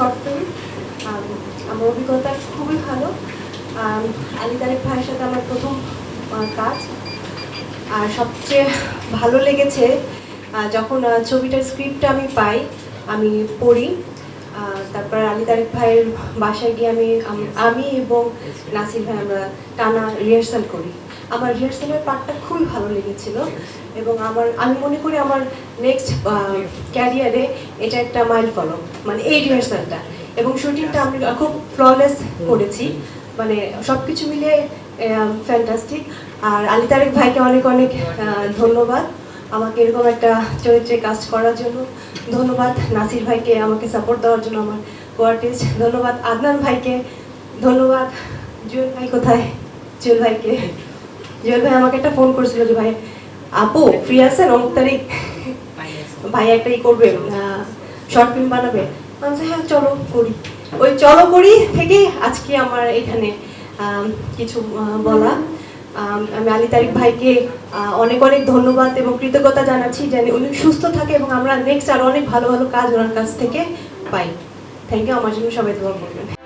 Short film আমার অভিজ্ঞতা খুবই ভালো। আলী তারেক ভাইয়ের সাথে আমার প্রথম কাজ। আর সবচেয়ে ভালো লেগেছে যখন ছবিটার স্ক্রিপ্টটা আমি পাই, আমি পড়ি তারপর আলী তারেক ভাইয়ের বাসায় গিয়ে আমি আমি এবং নাসির ভাই আমরা টানা রিহার্সাল করি। আমার রিহার্সালের পার্টটা খুবই ভালো লেগেছিল এবং আমার, আমি মনে করি আমার নেক্সট ক্যারিয়ারে এটা একটা মাইল ফলক মানে এই রিহার্সালটা এবং শুটিংটা আমি খুব ফ্ললেস করেছি মানে সব কিছু মিলে ফ্যান্টাস্টিক আর আলী তারেক ভাইকে অনেক অনেক ধন্যবাদ আমাকে এরকম একটা চরিত্রে কাজ করার জন্য। ধন্যবাদ নাসির ভাইকে আমাকে সাপোর্ট দেওয়ার জন্য আমার কোয়ার্টিস্ট ধন্যবাদ আদনান ভাইকে। ধন্যবাদ। জুয়েল ভাই কোথায়? জুয়েল ভাইকে। জুয়েল ভাই আমাকে একটা ফোন করেছিল যে ভাই আপু ফ্রি আছেন? অমুক তারিখ? ভাই একটা ই করবে শর্ট ফিল্ম বানাবে। আমি হ্যাঁ চলো করি। ওই চলো করি থেকে আজকে আমার এখানে কিছু বলা। আম, আলী তারিক ভাইকে অনেক অনেক ধন্যবাদ এবং কৃতজ্ঞতা জানাচ্ছি যেন উনি সুস্থ থাকে এবং আমরা নেক্সট আরও অনেক ভালো ভালো কাজ ওনার কাছ থেকে পাই। থ্যাংক ইউ আমার জন্য সবাই দোয়া করবেন।